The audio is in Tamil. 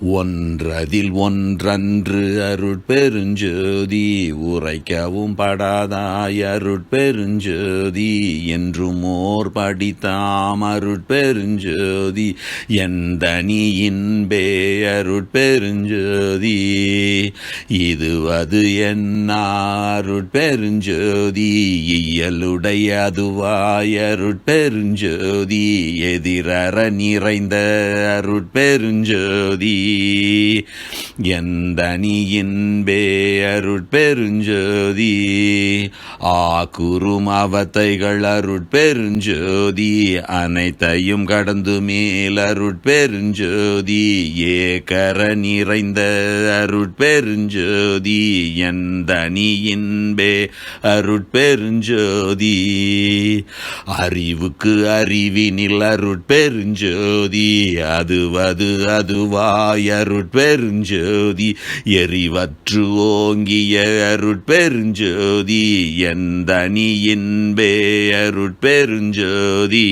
ஒன்றதில் ஒன்றன்று அருட்பெருஞ்சோதி உரைக்கவும் படாதாய் அருட்பெருஞ்சோதி என்றும் ஓர் படித்தாம் அருட்பெருஞ்சோதி எந்த நீயின்பே அருட்பெருஞ்சோதி இதுவது என்ன அருட்பெருஞ்சோதி இயலுடைய அதுவாய் அருட்பெருஞ்சோதி எதிரற நிறைந்த அருட்பெருஞ்சோதி. எந்தனியின்பே அருட்பெருஞ்சோதி ஆக்குறும் அவத்தைகள் அருட்பெருஞ்சோதி அனைத்தையும் கடந்து மேல் அருட்பெருஞ்சோதி ஏகர நிறைந்த அருட்பெருஞ்சோதி எந்தனியின்பே அருட்பெருஞ்சோதி அறிவுக்கு அறிவினில் அருட்பெருஞ்சோதி அதுவது அதுவாய் அருட்பெருஞ்சோதி எரிவற்று ஓங்கிய அருட்பெருஞ்சோதி எந்த அணியின்பே அருட்பெருஞ்சோதி.